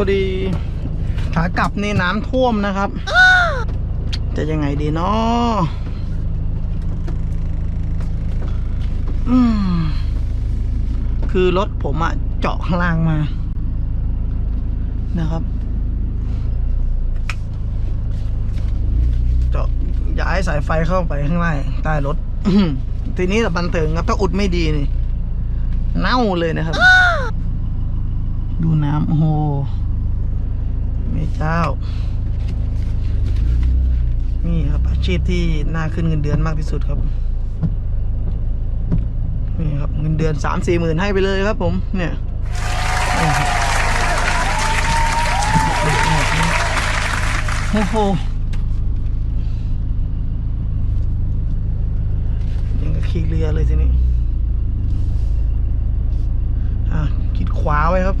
พอดีขากลับนี่น้ำท่วมนะครับ จะยังไงดีเนาะคือรถผมอะเจาะข้างล่างมา นะครับ เจาะย้ายสายไฟเข้าไปข้างในใต้รถ ทีนี้แต่บันเทิงครับถ้าอุดไม่ดีนี่ เน่าเลยนะครับ ดูน้ำโอ้ ม่เจ้า นี่ครับอาชีพที่น่าขึ้นเงินเดือนมากที่สุดครับ นี่ครับเงินเดือนสามสี่หมื่นให้ไปเลยครับผม เนี่ยโอ้โหยังกับขี่เรือเลยทีนี้อะคิดขวาไว้ครับ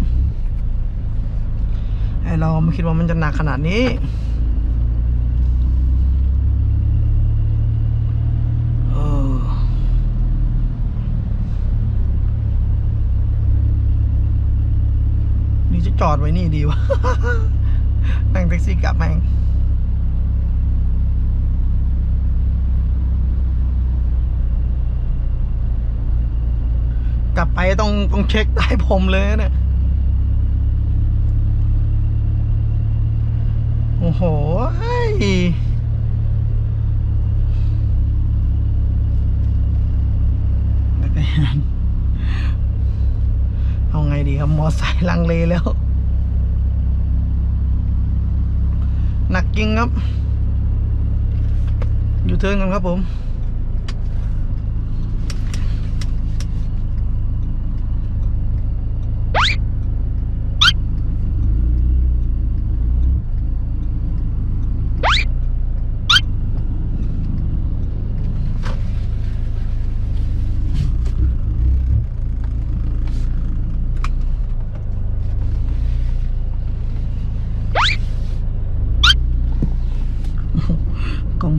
เราไม่คิดว่ามันจะหนักขนาดนี้ เออ นี่จะจอดไว้นี่ดีวะนั่งแท็กซี่กลับแม่งกลับไปต้องต้องเช็คใต้ผมเลยนะเนี่ย อ้โหจักรยานเอาไงดีครับมอไซค์ลังเลแล้ว หนักจริงครับ อยู่เทิร์นกันครับผม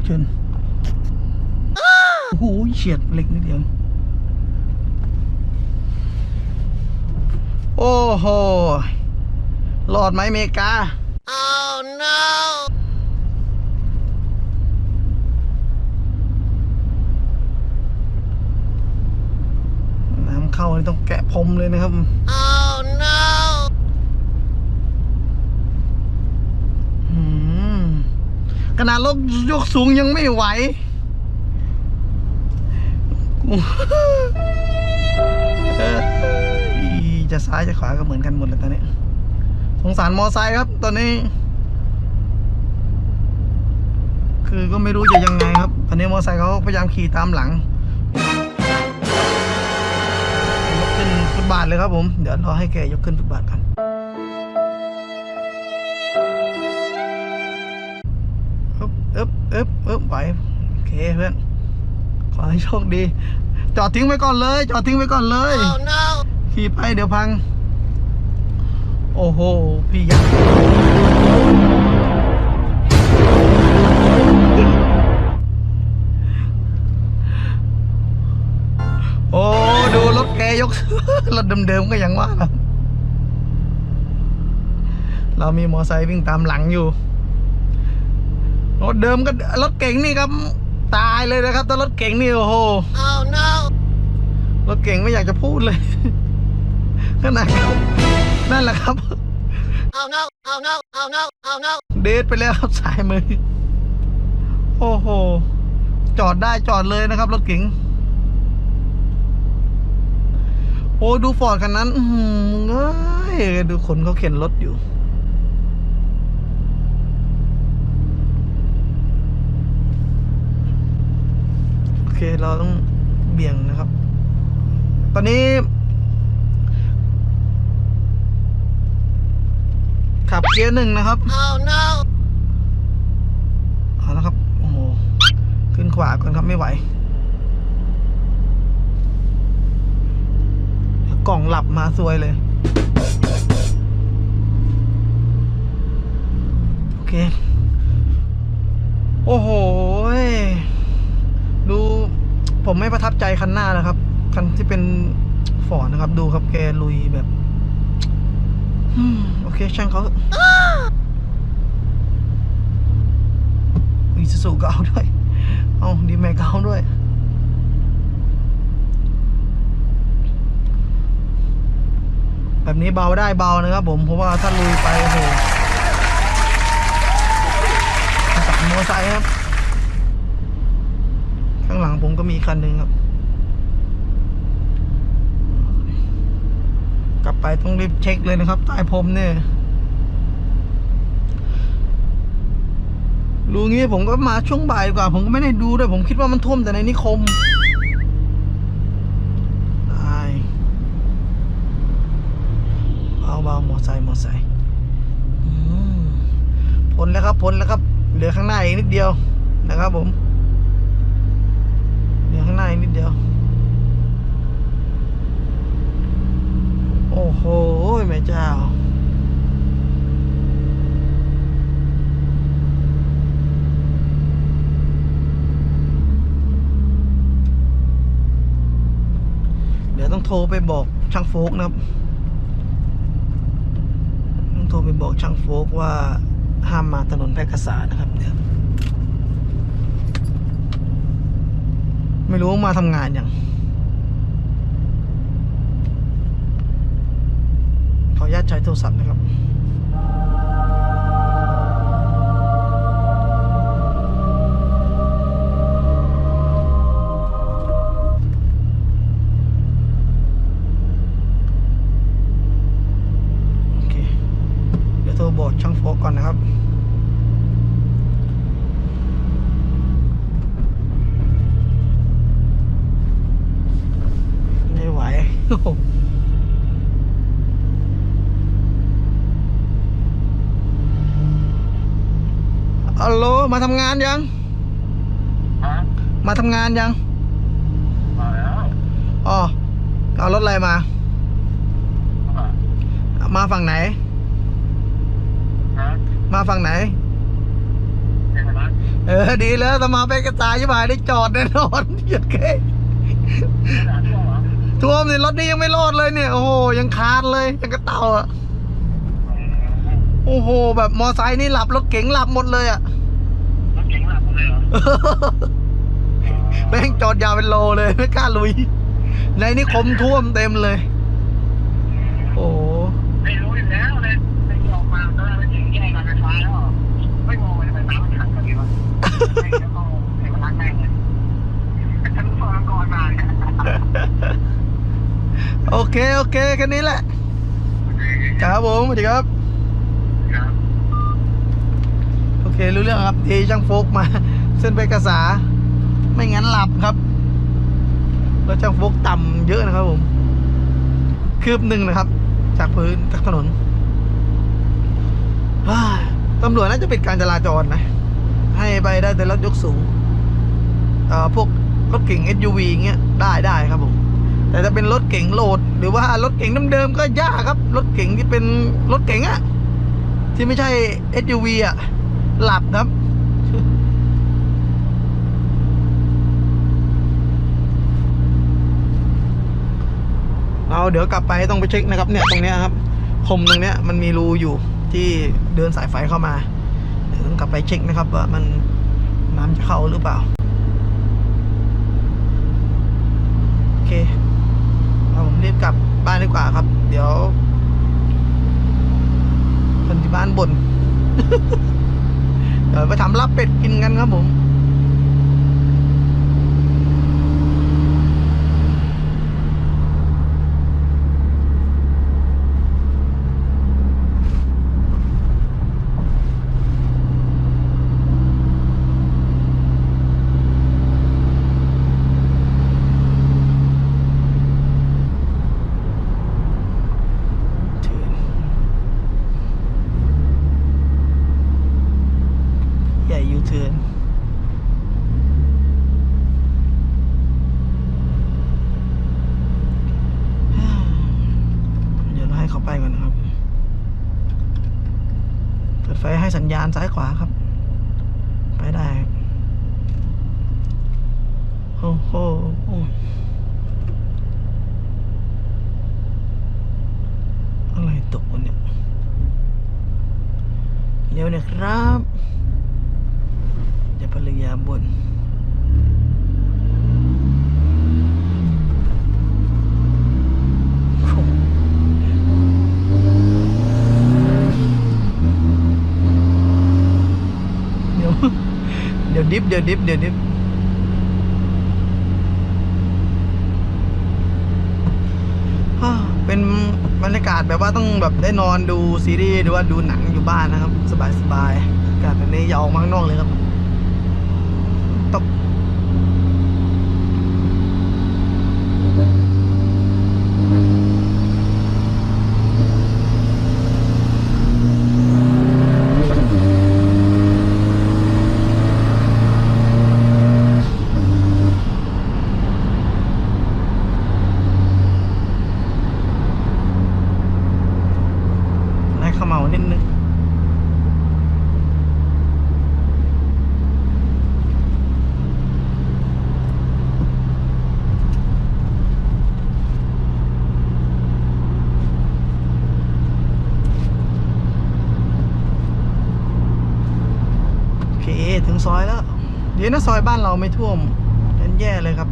กองเชิญโอ้โหเฉียดเล็กนิดเดียว โอ้โหหลอดไหมอเมริกา Oh no! น้ำเข้านี่ต้องแกะพรมเลยนะครับ Oh no! อืมข นาดรถยกสูงยังไม่ไหวจะซ้ายจะขวาก็เหมือนกันหมดเลยตอนนี้ สงสารมอไซค์ครับ ตอนนี้ คือก็ไม่รู้จะยังไงครับตอนนี้มอไซค์เขาพยายามขี่ตามหลังยกขึ้นฟุตบาทเลยครับผม เดี๋ยวรอให้แกยกขึ้นฟุตบาทกัน บอึ๊บอึ๊บไหวโอเคเพื่อนขอให้โชคดี จอดทิ้งไว้ก่อนเลย จอดทิ้งไว้ก่อนเลย Oh no! ขี่ไปเดี๋ยวพัง โอ้โห พี่ยักษ์โอ้ ดูรถแกยก รถเดิมๆก็ยังว่าเราเรามีมอไซค์วิ่งตามหลังอยู่ รถเดิมก็รถเก่งนี่ครับตายเลยนะครับแต่รถเก่งนี่โอ้โห Oh no! รถเก่งไม่อยากจะพูดเลยขนาดเขานั่นแหละครับ Oh no! Oh no! Oh no! Oh no! เดทไปแล้วครับสายมือ โอ้โห จอดได้จอดเลยนะครับรถเก๋งโอ้ดูฟอร์ดคันนั้นอืมเอ้ยดูคนเขาเข็นรถอยู่ เคเราต้องเบี่ยงนะครับ ตอนนี้ขับเกียร์หนึ่งนะครับ Oh no! เอาละครับ โอ้โห ขึ้นขวาก่อนครับไม่ไหว กล่องหลับมาซวยเลย โอเค โอ้โหยดู ผมไม่ประทับใจคันหน้านะครับ คันที่เป็นฟอร์ดนะครับ ดูครับแกลุยแบบโอเคเช่างเขามีสูก็เอาด้วย เอาดีแม็กเอาด้วย แบบนี้เบาได้เบานะครับผม เพราะว่าถ้าลุยไปโอ้โหสามมอไซค์ครับ ก็มีคันหนึ่งครับ กลับไปต้องรีบเช็คเลยนะครับใต้พรมเนี่ยรู้งี้ผมก็มาช่วงบ่ายกว่า ผมก็ไม่ได้ดูด้วยผมคิดว่ามันท่วมแต่ในนิคมตายเบาเบาๆมอไซค์มอไซค์พ้นแล้วครับพ้นแล้วครับ เหลือข้างหน้าอีกนิดเดียวนะครับผม อีกนิดเดียว โอ้โหแม่เจ้าเดี๋ยวต้องโทรไปบอกช่างโฟกนะครับ ต้องโทรไปบอกช่างโฟกว่าห้ามมาถนนแพร่กษานะครับเดี๋ย ไม่รู้ว่ามาทำงานอย่างขออนุญาตใช้โทรศัพท์นะครับ ฮัลโหลมาทำงานยังฮะมาทำงานยัง มาแล้วอ๋อเอารถอะไรมาอะมาฝั่งไหนฮะมาฝั่งไหนยังไงนะเออ ดีแล้วถ้ามาไปกระตายยี่บายได้จอดแน่นอนเหยียดเก้ขนาดที่ว่าเหรอท่วมนี่รถนี้ยังไม่รอดเลยเนี่ย โอ้โห ยังคานเลย ยังกระเต่าอะ โอ้โห แบบมอไซค์นี่หลับรถเก๋งหลับหมดเลยอะ รถเก๋งหลับหมดเลยเหรอแม่งจอดยาวเป็นโลเลยไม่กล้าลุย ในนี่คมท่วมเต็มเลย โอ้โหไม่รู้อยู่แล้วเลยไม่ออกมาตอนแรกรถเก๋งแย่กันไฟฟ้าแล้วเหรอไม่มองเลยทำไมน้ำมันขังกันดีวะไม่แล้วก็ให้มันล้างแม่งเลยฉันรู้ฟังก่อนมาเนี่ยโอเค โอเคแค่นี้แหละ ครับผมสวัสดีครับครับ โอเครู้เรื่องครับที่ช่างโฟกมา เส้นไปกระสา ไม่งั้นหลับครับแล้วช่างโฟกต่ำเยอะนะครับผมคืบหนึ่งนะครับ จากพื้นจากถนนตำรวจน่าจะปิดการจราจรนะ ให้ไปได้แต่รถยกสูงเอ่อพวกรถเก่ง SUV เงี้ยได้ได้ครับผมแต่ถ้าเป็นรถเก่งโหลด หรือว่ารถเก่งเดิมๆก็ยากครับ รถเก่งที่เป็นรถเก่งอะที่ไม่ใช่ SUV อะ หลับครับเราเดี๋ยวกลับไปต้องไปเช็คนะครับเนี่ยตรงเนี้ยครับคมตรงเนี้ยมันมีรูอยู่ที่เดินสายไฟเข้ามา เดี๋ยวต้องกลับไปเช็คนะครับว่ามันน้ำจะเข้าหรือเปล่า โอเคเอาผมรีบกลับบ้านดีกว่าครับ เดี๋ยวคนที่บ้านบน่น เดี๋ยวไปทำลาบเป็ดกินกันครับผม ให้สัญญาณซ้ายขวาครับ ไปได้โอ้โหอะไรตกเนี่ยเร็วนะครับอย่าพลยาบน เดี๋ยวดิฟเดี๋ยวดิฟเป็นบรรยากาศแบบว่าต้องแบบได้นอนดูซีรีส์หรือว่าดูหนังอยู่บ้านนะครับ สบายสบายๆอากาศแบบนี้อย่าออกมาข้างนอกเลยครับตก เมานิดนึงโอเคถึงซอยแล้วเดี๋ยวนะซอยบ้านเราไม่ท่วมเป็นแย่เลยครับ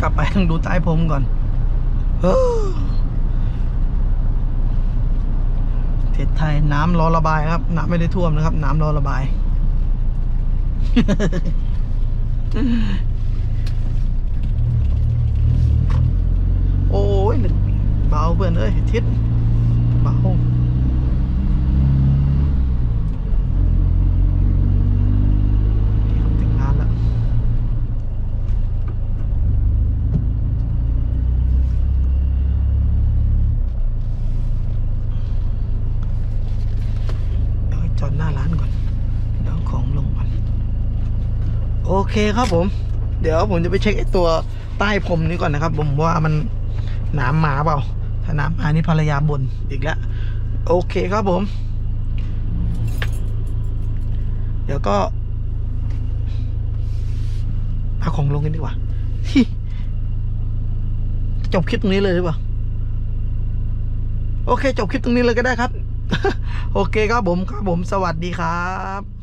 กลับไปต้องดูใต้พรมก่อนเฮ้อประ เทศไทยน้ำรอระบายครับ น้ำไม่ได้ท่วมนะครับ น้ำรอระบาย โอ้ยเบาเพื่อนเอ้ยทิศเบา นี่ครับถึงงานแล้ว เดี๋ยวจอดหน้าร้านก่อน เดี๋ยวเอาของลงก่อน โอ เคครับผม เดี๋ยวผมจะไปเช็คไอ้ตัวใต้พรมนี้ก่อนนะครับ ผมว่ามันหนามหมาเปล่า ถ้าหนามหมานี่ภรรยาบ่นอีกแล้ว โอเคครับผม เดี๋ยวก็เอาของลงกันดีกว่า จบคลิปตรงนี้เลยหรือเปล่าโอเค จบคลิปตรงนี้เลยก็ได้ครับ โอเคครับผมครับผมสวัสดีครับ